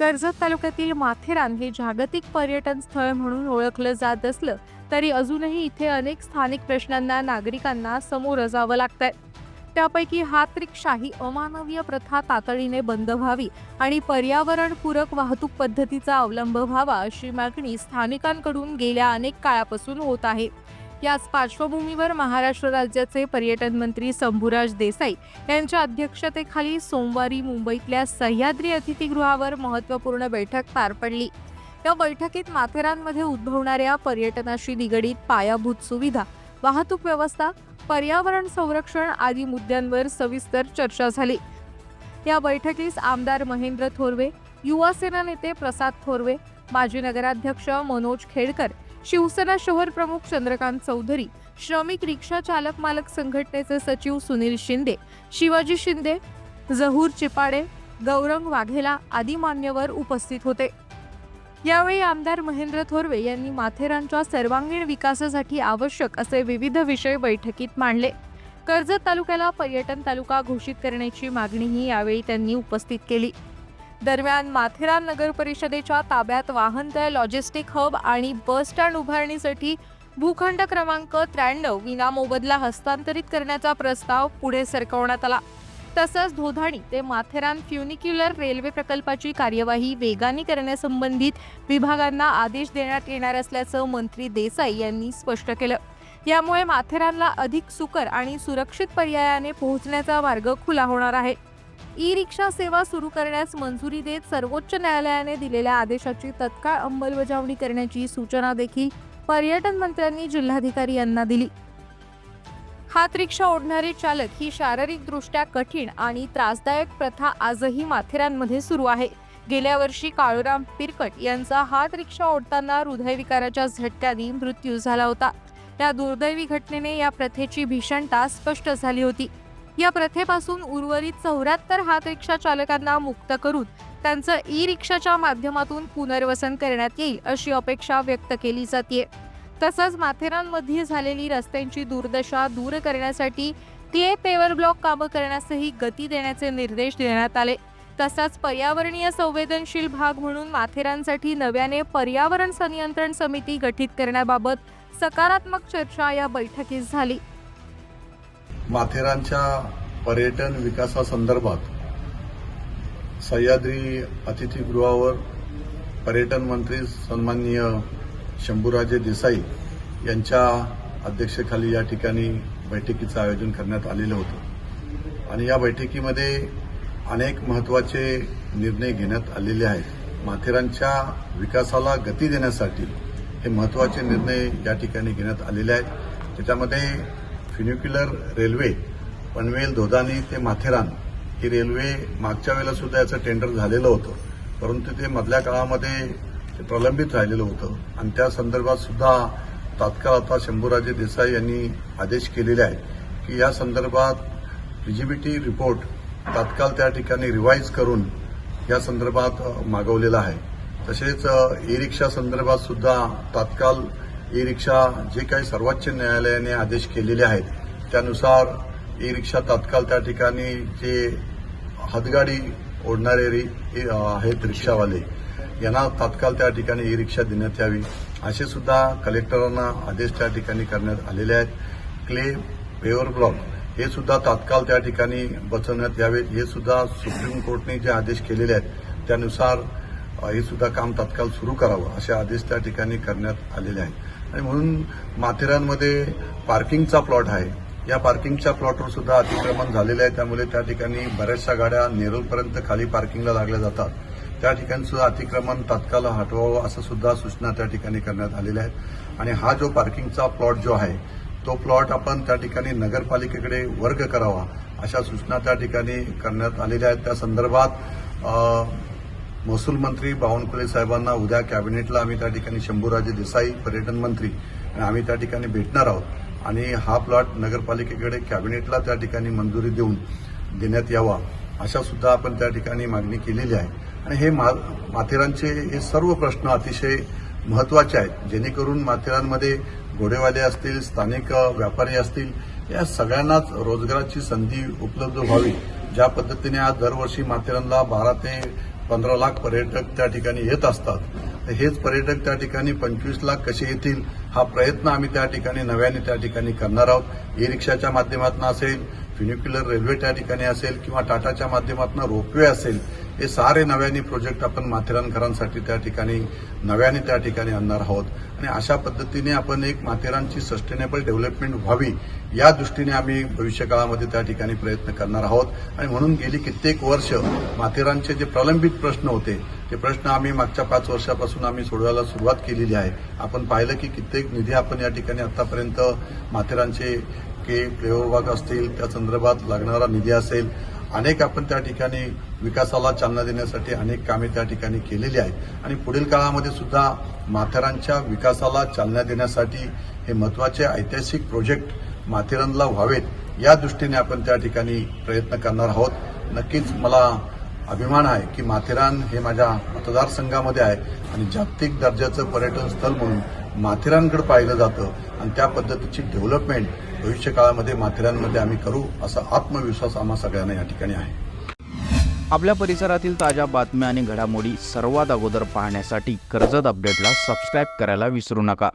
कर्जत तालुक्यातील माथेरान हे जागतिक पर्यटन स्थळ म्हणून ओळखलं जात असलं तरी अजूनही इथे अनेक स्थानिक प्रश्नांना नागरिकांना समोर जावं लागतंय. त्यापैकी हात ही अमानवीय प्रथा तातडीने बंद व्हावी आणि पर्यावरणपूरक वाहतूक पद्धतीचा अवलंब व्हावा अशी मागणी स्थानिकांकडून गेल्या अनेक काळापासून होत आहे. याच पार्श्वभूमीवर महाराष्ट्र राज्याचे पर्यटन मंत्री शंभूराज देसाई यांच्या अध्यक्षतेखाली सोमवारी मुंबईतल्या सह्याद्री अतिथीगृहावर महत्त्वपूर्ण बैठक पार पडली. या बैठकीत माथेरानमध्ये उद्भवणाऱ्या पर्यटनाशी निगडीत पायाभूत सुविधा वाहतूक व्यवस्था पर्यावरण संरक्षण आदी मुद्द्यांवर सविस्तर चर्चा झाली. या बैठकीस आमदार महेंद्र थोरवे युवा सेना नेते प्रसाद थोरवे माजी नगराध्यक्ष मनोज खेडकर शिवसेना शहर प्रमुख चंद्रकांत चौधरी श्रमिक रिक्षा चालक मालक संघटनेचे सचिव सुनील शिंदे शिवाजी शिंदे जहूर चिपाडे गौरंग वाघेला आदी मान्यवर उपस्थित होते. यावेळी आमदार महेंद्र थोरवे यांनी माथेरानच्या सर्वांगीण विकासासाठी आवश्यक असे विविध विषय बैठकीत मांडले. कर्जत तालुक्याला पर्यटन तालुका घोषित करण्याची मागणीही यावेळी त्यांनी उपस्थित केली. दरम्यान माथेरान नगर परिषदेच्या ताब्यात वाहनतळ लॉजिस्टिक हब आणि बस स्टँड उभारणीसाठी भूखंड क्रमांक त्र्याण्णव विनामोबदला हस्तांतरित करण्याचा प्रस्ताव पुढे सरकवण्यात आला. तसंच धोधाणी ते माथेरान फ्युनिक्युलर रेल्वे प्रकल्पाची कार्यवाही वेगाने करण्यासंबंधित विभागांना आदेश देण्यात येणार असल्याचं मंत्री देसाई यांनी स्पष्ट केलं. यामुळे माथेरानला अधिक सुकर आणि सुरक्षित पर्यायाने पोहोचण्याचा मार्ग खुला होणार आहे. ई रिक्षा सेवा सुरू करण्यास मंजुरी देत सर्वोच्च न्यायालयाने दिलेल्या आदेशाची तत्काळ अंमलबजावणी करण्याची सूचना देखील पर्यटन मंत्र्यांनी जिल्हाधिकारी यांना दिली. हात रिक्षा ओढणारे चालक ही शारीरिकदृष्ट्या कठीण आणि त्रासदायक प्रथा आजही माथेरानमध्ये सुरू आहे. गेल्या वर्षी काळूराम पिरकट यांचा हात रिक्षा ओढताना हृदयविकाराच्या झटक्याने मृत्यू झाला होता. त्या दुर्दैवी घटनेने या प्रथेची भीषणता स्पष्ट झाली होती. या प्रथेपासून उर्वरित चौऱ्याहत्तर हात रिक्षा चालकांना मुक्त करून त्यांचं ई रिक्षाच्या माध्यमातून पुनर्वसन करण्यात येईल अशी अपेक्षा व्यक्त केली जाते. तसंच माथेरानमध्ये झालेली रस्त्यांची दुर्दशा दूर करण्यासाठी ते पेवर ब्लॉक कामं करण्यासही गती देण्याचे निर्देश देण्यात आले. तसाच पर्यावरणीय संवेदनशील भाग म्हणून माथेरानसाठी नव्याने पर्यावरण संनियंत्रण समिती गठीत करण्याबाबत सकारात्मक चर्चा या बैठकीत झाली. माथेरानच्या पर्यटन विकासासंदर्भात सह्याद्री अतिथीगृहावर पर्यटन मंत्री सन्माननीय शंभूराजे देसाई यांच्या अध्यक्षतेखाली या ठिकाणी बैठकीचं आयोजन करण्यात आलेलं होतं. आणि या बैठकीमध्ये अनेक महत्त्वाचे निर्णय घेण्यात आलेले आहेत. माथेरानच्या विकासाला गती देण्यासाठी हे महत्त्वाचे निर्णय या ठिकाणी घेण्यात आलेले आहेत. त्याच्यामध्ये फ्युनिक्युलर रेल्वे पनवेल धोदानी ते माथेरान ही रेल्वे मागच्या वेळेला सुद्धा याचं टेंडर झालेलं होतं. परंतु ते मधल्या काळामध्ये ते प्रलंबित राहिलेलं होतं. आणि त्या संदर्भात सुद्धा तात्काळ आता शंभूराजे देसाई यांनी आदेश केलेले आहेत की या संदर्भात फिजिबिलिटी रिपोर्ट तात्काळ त्या ठिकाणी रिवाईज करून या संदर्भात मागवलेला आहे. तसेच ई रिक्षा संदर्भात सुद्धा तात्काळ ई रिक्षा जे काही सर्वोच्च न्यायालयाने आदेश केलेले आहेत त्यानुसार ई रिक्षा तात्काळ त्या ठिकाणी जे हातगाडी ओढणारे रि- आहेत रिक्षावाले यांना तात्काळ त्या ठिकाणी ई रिक्षा देण्यात यावी. असे सुद्धा कलेक्टरांना आदेश त्या ठिकाणी करण्यात आलेले आहेत. क्ले पेवर ब्लॉक हे सुद्धा तात्काळ त्या ठिकाणी बसवण्यात यावेत. हे सुद्धा सुप्रीम कोर्टने जे आदेश केलेले आहेत त्यानुसार हे सुद्धा काम तात्काळ सुरू करावं असे आदेश त्या ठिकाणी करण्यात आलेले आहेत. आणि म्हणून माथेरानमध्ये पार्किंगचा प्लॉट आहे. या पार्किंगच्या प्लॉटवर सुद्धा अतिक्रमण झालेलं आहे. त्यामुळे त्या ठिकाणी बऱ्याचशा गाड्या नेरूळपर्यंत खाली पार्किंगला लागल्या जातात. त्या ठिकाणी सुद्धा अतिक्रमण तात्काळ हटवावं असं सुद्धा सूचना त्या ठिकाणी करण्यात आलेल्या आहेत. आणि हा जो पार्किंगचा प्लॉट जो आहे तो प्लॉट आपण त्या ठिकाणी नगरपालिकेकडे वर्ग करावा अशा सूचना त्या ठिकाणी करण्यात आलेल्या आहेत. त्या संदर्भात महसूल मंत्री बावनकुळे साहेबांना उद्या कॅबिनेटला आम्ही त्या ठिकाणी शंभूराजे देसाई पर्यटन मंत्री आणि आम्ही त्या ठिकाणी भेटणार आहोत. आणि हा प्लॉट नगरपालिकेकडे कॅबिनेटला त्या ठिकाणी मंजुरी देऊन देण्यात यावा अशा सुद्धा आपण त्या ठिकाणी मागणी केलेली आहे. आणि हे मा माथेरानचे हे सर्व प्रश्न अतिशय महत्त्वाचे आहेत. जेणेकरून माथेरानमध्ये घोडेवाले असतील स्थानिक व्यापारी असतील या सगळ्यांनाच रोजगाराची संधी उपलब्ध व्हावी. ज्या पद्धतीने आज दरवर्षी माथेरानला बारा ते पंधरा लाख पर्यटक त्या ठिकाणी येत असतात. हेच पर्यटक त्या ठिकाणी पंचवीस लाख कसे येतील हा प्रयत्न आम्ही त्या ठिकाणी नव्याने त्या ठिकाणी करणार आहोत. ई रिक्षाच्या माध्यमातून असेल फ्युनिक्युलर रेल्वे त्या ठिकाणी असेल किंवा टाटाच्या माध्यमातून रोपवे असेल हे सारे नव्याने प्रोजेक्ट आपण माथेरानकरांसाठी त्या ठिकाणी नव्याने त्या ठिकाणी आणणार आहोत. आणि अशा पद्धतीने आपण एक माथेरानची सस्टेनेबल डेव्हलपमेंट व्हावी या दृष्टीने आम्ही भविष्यकाळामध्ये त्या ठिकाणी प्रयत्न करणार आहोत. आणि म्हणून गेली कित्येक वर्ष माथेरानचे जे प्रलंबित प्रश्न होते ते प्रश्न आम्ही मागच्या पाच वर्षापासून आम्ही सोडवायला सुरुवात केलेली आहे. आपण पाहिलं की कित्येक निधी आपण या ठिकाणी आतापर्यंत माथेरानचे के प्रयोग असतील त्या संदर्भात लागणारा निधी असेल अनेक आपण त्या ठिकाणी विकासाला चालना देण्यासाठी अनेक कामे त्या ठिकाणी केलेली आहेत. आणि पुढील काळामध्ये सुद्धा माथेरानच्या विकासाला चालना देण्यासाठी हे महत्त्वाचे ऐतिहासिक प्रोजेक्ट माथेरानला व्हावेत या दृष्टीने आपण त्या ठिकाणी प्रयत्न करणार आहोत. नक्कीच मला अभिमान आहे की माथेरान हे माझ्या मतदारसंघामध्ये आहे आणि जागतिक दर्जाचं पर्यटन स्थळ म्हणून माथेरानकडे पाहिलं जातं आणि त्या पद्धतीची डेव्हलपमेंट भविष्य काळामध्ये माथेरानमध्ये आम्ही करू असा आत्मविश्वास आम्हा सगळ्यांना या ठिकाणी आहे. आपल्या परिसरातील ताज्या बातम्या आणि घडामोडी सर्वात अगोदर पाहण्यासाठी कर्जत अपडेटला सबस्क्राईब करायला विसरू नका.